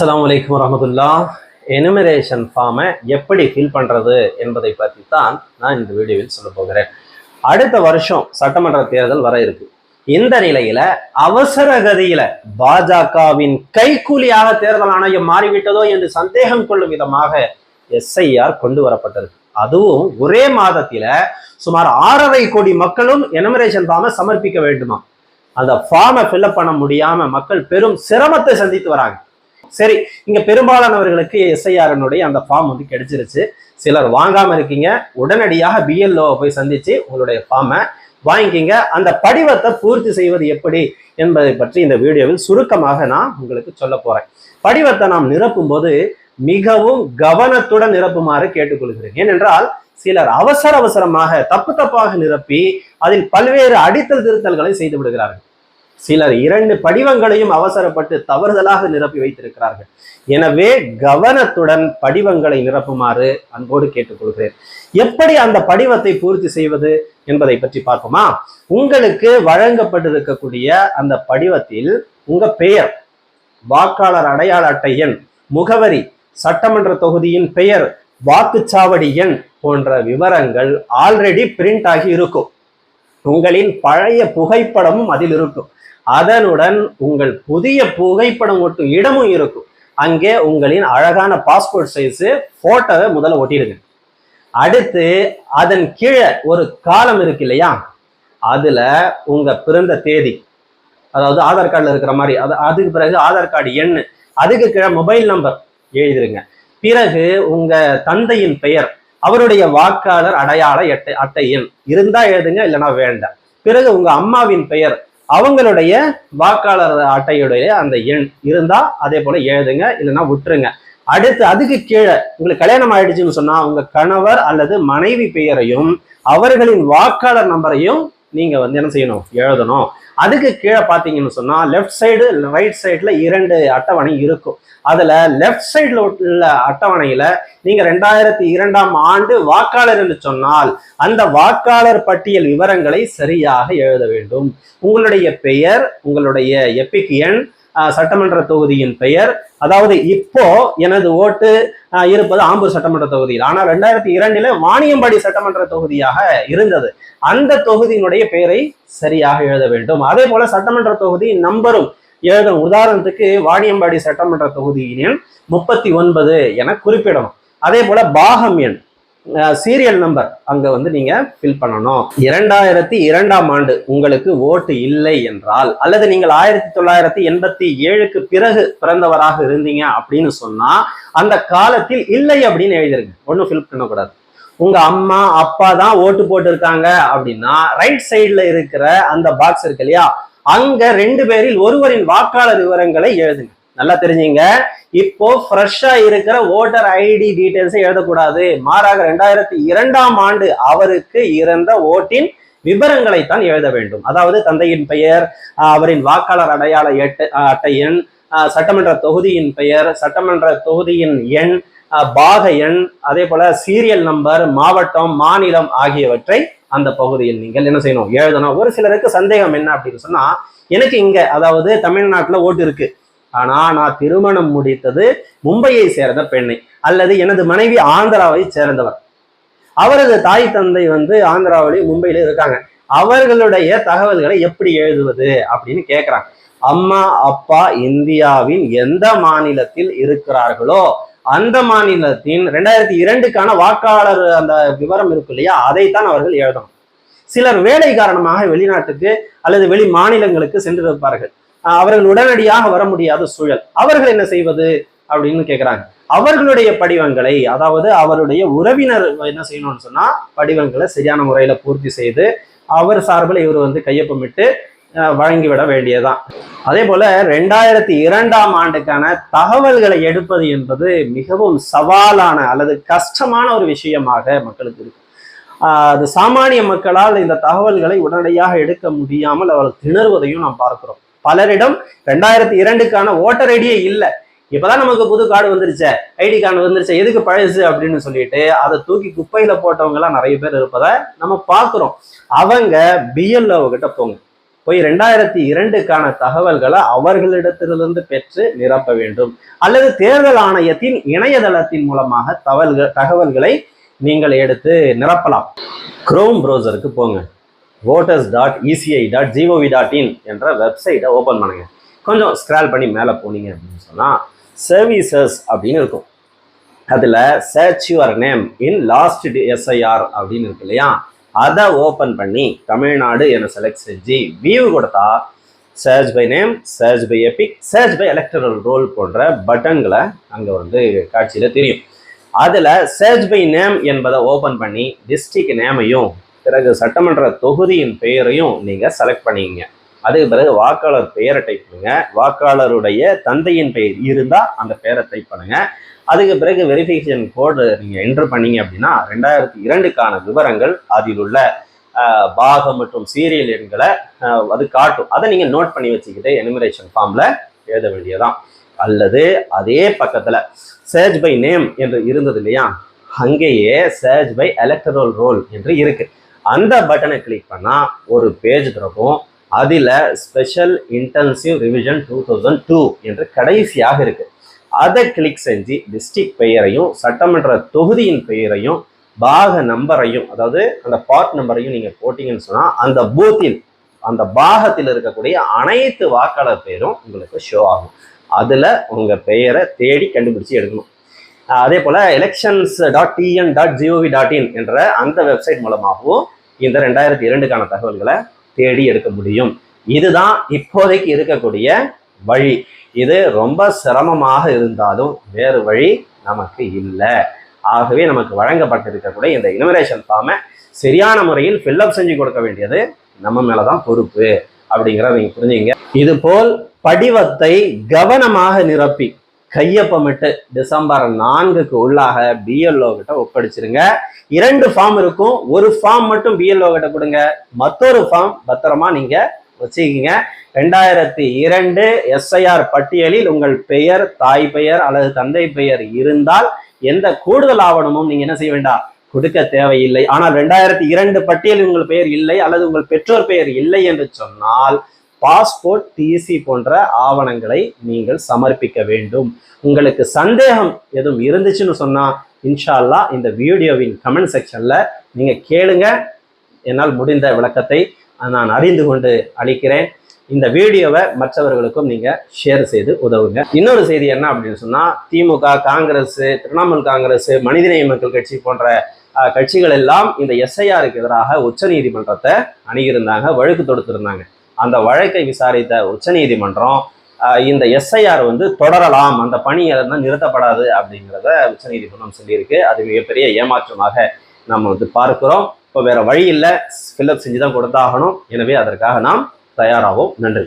அஸ்லாம் வலைக்கம் வரமதுல்லா எனுமரேஷன் ஃபார்மை எப்படி ஃபில் பண்ணுறது என்பதை பற்றி தான் நான் இந்த வீடியோவில் சொல்ல போகிறேன். அடுத்த வருஷம் சட்டமன்ற தேர்தல் வர இருக்கு. இந்த நிலையில அவசர கதியில பாஜகவின் கைக்கூலியாக தேர்தல் ஆணையம் மாறிவிட்டதோ என்று சந்தேகம் கொள்ளும் விதமாக எஸ்ஐஆர் கொண்டு வரப்பட்டது அதுவும் ஒரே மாதத்தில சுமார் ஆறரை கோடி மக்களும் எனுமரேஷன் ஃபார்மை சமர்ப்பிக்க வேண்டுமா? அந்த ஃபார்மை ஃபில்அப் பண்ண முடியாம மக்கள் பெரும் சிரமத்தை சந்தித்து வராங்க. சரி இங்க பெரும்பாலானவர்களுக்கு எஸ்ஐஆர்னுடைய அந்த ஃபார்ம் வந்து கிடைச்சிருச்சு. சிலர் வாங்காம இருக்கீங்க உடனடியாக பிஎல்ஓவை போய் சந்திச்சு உங்களுடைய ஃபார்மை வாங்கிக்கிங்க. அந்த படிவத்தை பூர்த்தி செய்வது எப்படி என்பதை பற்றி இந்த வீடியோவில் சுருக்கமாக நான் உங்களுக்கு சொல்ல போறேன். படிவத்தை நாம் நிரப்பும் போது மிகவும் கவனத்துடன் நிரப்புமாறு கேட்டுக்கொள்கிறேன். ஏனென்றால் சிலர் அவசர அவசரமாக தப்பு தப்பாக நிரப்பி அதில் பல்வேறு அடித்தல் திருத்தல்களை செய்து விடுகிறார்கள். சிலர் இரண்டு படிவங்களையும் அவசரப்பட்டு தவறுதலாக நிரப்பி வைத்திருக்கிறார்கள். எனவே கவனத்துடன் படிவங்களை நிரப்புமாறு அன்போடு கேட்டுக்கொள்கிறேன். எப்படி அந்த படிவத்தை பூர்த்தி செய்வது என்பதை பற்றி பார்ப்போமா? உங்களுக்கு வழங்கப்பட்டிருக்கக்கூடிய அந்த படிவத்தில் உங்க பெயர் வாக்காளர் அடையாள அட்டை எண் முகவரி சட்டமன்ற தொகுதியின் பெயர் வாக்குச்சாவடி எண் போன்ற விவரங்கள் ஆல்ரெடி பிரிண்ட் ஆகி இருக்கும். உங்களின் பழைய புகைப்படமும் அதில் இருக்கும். அதனுடன் உங்கள் புதிய புகைப்படம் ஒட்டும் இடமும் இருக்கும். அங்கே உங்களின் அழகான பாஸ்போர்ட் சைஸு ஃபோட்டோவை முதல்ல ஒட்டிடுங்க. அடுத்து அதன் கீழே ஒரு காலம் இருக்கு இல்லையா? அதில் உங்கள் பிறந்த தேதி. அதாவது ஆதார் கார்டில் இருக்கிற மாதிரி. அது அதுக்கு பிறகு ஆதார் கார்டு எண் அதுக்கு கீழே மொபைல் நம்பர் எழுதிருங்க. பிறகு உங்கள் தந்தையின் பெயர் அவருடைய வாக்காளர் அடையாள எட்டை அட்டை எண். இருந்தால் எழுதுங்க இல்லைன்னா வேண்டாம். பிறகு உங்கள் அம்மாவின் பெயர் அவங்களுடைய வாக்காளர் அட்டையுடைய அந்த எண் இருந்தா அதே போல எழுதுங்க இல்லைன்னா விட்டுருங்க. அடுத்து அதுக்கு கீழே உங்களுக்கு கல்யாணம் ஆயிடுச்சுன்னு சொன்னா உங்க கணவர் அல்லது மனைவி பெயரையும் அவர்களின் வாக்காளர் நம்பரையும் நீங்க வந்து என்ன செய்யணும்? எழுதணும். அதுக்கு கீழே பார்த்தீங்கன்னு சொன்னால் லெஃப்ட் சைடு ரைட் சைடில் இரண்டு அட்டவணை இருக்கும். அதில் லெஃப்ட் சைடில் உள்ள அட்டவணையில் நீங்கள் ரெண்டாயிரத்தி இரண்டாம் ஆண்டு வாக்காளர் என்று சொன்னால் அந்த வாக்காளர் பட்டியல் விவரங்களை சரியாக எழுத வேண்டும். உங்களுடைய பெயர் உங்களுடைய எப்பிக் எண் சட்டமன்ற தொகுதியின் பெயர். அதாவது இப்போ எனது ஓட்டு இருப்பது ஆம்பூர் சட்டமன்ற தொகுதியில். ஆனால் ரெண்டாயிரத்தி இரண்டில வாணியம்பாடி சட்டமன்ற தொகுதியாக இருந்தது. அந்த தொகுதியினுடைய பெயரை சரியாக எழுத வேண்டும். அதே போல சட்டமன்ற தொகுதி நம்பரும் எழுதும் உதாரணத்துக்கு வாணியம்பாடி சட்டமன்ற தொகுதியின் எண் முப்பத்தி ஒன்பது என குறிப்பிடணும். அதே போல பாகம் எண் சீரியல் நம்பர் அங்கே வந்து நீங்கள் ஃபில் பண்ணணும். இரண்டாயிரத்தி இரண்டாம் ஆண்டு உங்களுக்கு ஓட்டு இல்லை என்றால் அல்லது நீங்கள் ஆயிரத்தி தொள்ளாயிரத்தி எண்பத்தி ஏழுக்கு பிறகு பிறந்தவராக இருந்தீங்க அப்படின்னு சொன்னால் அந்த காலத்தில் இல்லை அப்படின்னு எழுதிருங்க. ஒன்றும் ஃபில் பண்ணக்கூடாது. உங்க அம்மா அப்பா தான் ஓட்டு போட்டிருக்காங்க அப்படின்னா ரைட் சைடில் இருக்கிற அந்த பாக்ஸ் இருக்கு இல்லையா? அங்க ரெண்டு பேரில் ஒருவரின் வாக்காளர் விவரங்களை எழுதுங்க. நல்லா தெரிஞ்சுங்க. இப்போ ஃப்ரெஷ்ஷா இருக்கிற ஓட்டர் ஐடி டீடைல்ஸை எழுதக்கூடாது. மாறாக ரெண்டாயிரத்தி இரண்டாம் ஆண்டு அவருக்கு இறந்த ஓட்டின் விவரங்களை தான் எழுத வேண்டும். அதாவது தந்தையின் பெயர் அவரின் வாக்காளர் அடையாள எட்டு அட்டை எண் சட்டமன்ற தொகுதியின் பெயர் சட்டமன்ற தொகுதியின் எண் பாக எண் அதே போல சீரியல் நம்பர் மாவட்டம் மாநிலம் ஆகியவற்றை அந்த பகுதியில் நீங்கள் என்ன செய்யணும்? எழுதணும். ஒரு சிலருக்கு சந்தேகம் என்ன அப்படின்னு சொன்னா எனக்கு இங்க அதாவது தமிழ்நாட்டுல ஓட்டு இருக்கு. ஆனா நான் திருமணம் முடித்தது மும்பையை சேர்ந்த பெண்ணை அல்லது எனது மனைவி ஆந்திராவை சேர்ந்தவர். அவரது தாய் தந்தை வந்து ஆந்திராவிலையும் மும்பையில இருக்காங்க. அவர்களுடைய தகவல்களை எப்படி எழுதுவது அப்படின்னு கேட்குறாங்க அம்மா அப்பா இந்தியாவின் எந்த மாநிலத்தில் இருக்கிறார்களோ அந்த மாநிலத்தின் ரெண்டாயிரத்தி இரண்டுக்கான வாக்காளர் அந்த விவரம் இருக்கு இல்லையா அதைத்தான் அவர்கள் எழுதணும். சிலர் வேலை காரணமாக வெளிநாட்டுக்கு அல்லது வெளி மாநிலங்களுக்கு சென்றிருப்பார்கள். அவர்கள் உடனடியாக வர முடியாத சூழல். அவர்கள் என்ன செய்வது? அப்படின்னு கேட்குறாங்க அவர்களுடைய படிவங்களை அதாவது அவருடைய உறவினர் என்ன செய்யணும்னு சொன்னா படிவங்களை சரியான முறையில பூர்த்தி செய்து அவர் சார்பில் இவர் வந்து கையொப்பமிட்டு வழங்கிவிட வேண்டியதுதான். அதே போல ரெண்டாயிரத்தி இரண்டாம் ஆண்டுக்கான தகவல்களை எடுப்பது என்பது மிகவும் சவாலான அல்லது கஷ்டமான ஒரு விஷயமாக மக்களுக்கு இருக்கு அது சாமானிய மக்களால் இந்த தகவல்களை உடனடியாக எடுக்க முடியாமல் அவர்கள் திணறுவதையும் நாம் பார்க்கிறோம். பலரிடம் ரெண்டாயிரத்தி இரண்டுக்கான ஓட்டர் ஐடியே இல்லை. இப்பதான் நமக்கு புது கார்டு வந்துருச்சே. ஐடி கார்டு வந்துருச்சு. எதுக்கு பழசு அப்படின்னு சொல்லிட்டு அதை தூக்கி குப்பையில போட்டவங்க எல்லாம் நிறைய பேர் இருப்பதை நம்ம பாக்குறோம் அவங்க பிஎல்ஓ கிட்ட போங்க. போய் ரெண்டாயிரத்தி இரண்டுக்கான தகவல்களை அவர்களிடத்திலிருந்து பெற்று நிரப்ப வேண்டும். அல்லது தேர்தல் ஆணையத்தின் இணையதளத்தின் மூலமாக தகவல்கள் தகவல்களை நீங்கள் எடுத்து நிரப்பலாம். குரோம் ப்ரௌசருக்கு போங்க. Voters dot ECI dot GOV dot in என்ற வெப்சைட்டை ஓப்பன் பண்ணுங்க. கொஞ்சம் ஸ்க்ரால் பண்ணி மேலே போனீங்க அப்படின்னு சொன்னால் சர்வீசஸ் அப்படின்னு இருக்கும். அதில் search your name in last SIR அப்படின்னு இருக்கு இல்லையா? அதை ஓப்பன் பண்ணி தமிழ்நாடு என செலக்ட் செஞ்சு வியூ கொடுத்தா search by name search by EPIC search by electoral roll போன்ற பட்டன்களை அங்கே வந்து காட்சியில் தெரியும். அதில் சர்ச் பை நேம் என்பதை ஓப்பன் பண்ணி டிஸ்ட்ரிக்ட் நேமையும் பிறகு சட்டமன்ற தொகுதியின் பெயரையும் நீங்கள் செலக்ட் பண்ணிக்கங்க அதுக்கு பிறகு வாக்காளர் பெயரை டைப் பண்ணுங்க. வாக்காளருடைய தந்தையின் பெயர் இருந்தால் அந்த பெயரை டைப் பண்ணுங்க. அதுக்கு பிறகு வெரிஃபிகேஷன் கோடு நீங்கள் என்ட்ரு பண்ணீங்க அப்படின்னா ரெண்டாயிரத்தி இரண்டுக்கான விவரங்கள் அதில் உள்ள பாகம் மற்றும் சீரியல் எண்களை அது காட்டும். அதை நீங்கள் நோட் பண்ணி வச்சுக்கிட்டு எனிமரேஷன் ஃபார்மில் எழுத வேண்டியதான் அல்லது அதே பக்கத்தில் சர்ச் பை நேம் என்று இருந்தது இல்லையா? அங்கேயே சர்ச் பை எலக்டரல் ரோல் என்று இருக்குது அந்த பட்டனை கிளிக் பண்ணால் ஒரு பேஜ் திறக்கும். அதில் special intensive revision two thousand two என்று கடைசியாக இருக்குது அதை கிளிக் செஞ்சு டிஸ்ட்ரிக்ட் பெயரையும் சட்டமன்ற தொகுதியின் பெயரையும் பாக நம்பரையும் அதாவது அந்த பார்ட் நம்பரையும் நீங்கள் போட்டிங்கன்னு சொன்னால் அந்த பூத்தில் அந்த பாகத்தில் இருக்கக்கூடிய அனைத்து வாக்காளர் பெயரும் உங்களுக்கு ஷோ ஆகும். அதில் உங்கள் பெயரை தேடி கண்டுபிடிச்சி எடுக்கணும். அதே போல் elections dot TN dot GOV dot in என்ற அந்த வெப்சைட் மூலமாகவும் இந்த ரெண்டாயிரத்தி இரண்டுக்கான தகவல்களை தேடி எடுக்க முடியும். இதுதான் இப்போதைக்கு இருக்கக்கூடிய வழி. இது ரொம்ப சிரமமாக இருந்தாலும் வேறு வழி நமக்கு இல்லை. ஆகவே நமக்கு வழங்கப்பட்டிருக்கக்கூடிய இந்த இனோவேஷன் ஃபார்மை சரியான முறையில் ஃபில்அப் செஞ்சு கொடுக்க வேண்டியது நம்ம மேலே தான் பொறுப்பு. அப்படிங்கிறத நீங்கள் புரிஞ்சுங்க இது போல் படிவத்தை கவனமாக நிரப்பி கையொப்பமிட்டு டிசம்பர் நான்குக்கு உள்ளாக பிஎல்ஓ கிட்ட ஒப்படைச்சிருங்க. இரண்டு ஃபார்ம் இருக்கும். ஒரு ஃபார்ம் மட்டும் பிஎல்ஓ கிட்ட கொடுங்க. மற்றொரு ஃபார்ம் பத்திரமா நீங்க வச்சுக்கிங்க. ரெண்டாயிரத்தி இரண்டு எஸ்ஐஆர் பட்டியலில் உங்கள் பெயர் தாய் பெயர் அல்லது தந்தை பெயர் இருந்தால் எந்த கூடுதல் ஆவணமும் நீங்க என்ன செய்ய வேண்டாம்? கொடுக்க தேவையில்லை. ஆனால் ரெண்டாயிரத்தி இரண்டு பட்டியலில் உங்கள் பெயர் இல்லை அல்லது உங்கள் பெற்றோர் பெயர் இல்லை என்று சொன்னால் பாஸ்போர்ட் டிசி போன்ற ஆவணங்களை நீங்கள் சமர்ப்பிக்க வேண்டும். உங்களுக்கு சந்தேகம் எதுவும் இருந்துச்சுன்னு சொன்னால் இன்ஷா அல்லாஹ் இந்த வீடியோவின் கமெண்ட் செக்ஷனில் நீங்கள் கேளுங்க. என்னால் முடிந்த விளக்கத்தை நான் அறிந்து கொண்டு அளிக்கிறேன். இந்த வீடியோவை மற்றவர்களுக்கும் நீங்கள் ஷேர் செய்து உதவுங்க. இன்னொரு செய்தி என்ன அப்படின்னு சொன்னால் திமுக காங்கிரஸ் திரிணாமுல் காங்கிரஸ் மனிதநேய மக்கள் கட்சி போன்ற கட்சிகள் எல்லாம் இந்த எஸ்ஐஆருக்கு எதிராக உச்சநீதிமன்றத்தை அணுகியிருந்தாங்க வழக்கு தொடுத்திருந்தாங்க. அந்த வழக்கை விசாரித்த உச்சநீதிமன்றம் இந்த எஸ்ஐஆர் வந்து தொடரலாம் அந்த பணி எல்லாம் நிறுத்தப்படாது அப்படிங்கிறத உச்சநீதிமன்றம் சொல்லியிருக்கு. அது மிகப்பெரிய ஏமாற்றமாக நம்ம வந்து பார்க்கிறோம். இப்போ வேற வழி இல்லை. ஃபில்லப் செஞ்சு தான் கொடுத்தாகணும். எனவே அதற்காக நாம் தயாராகும் நன்றி.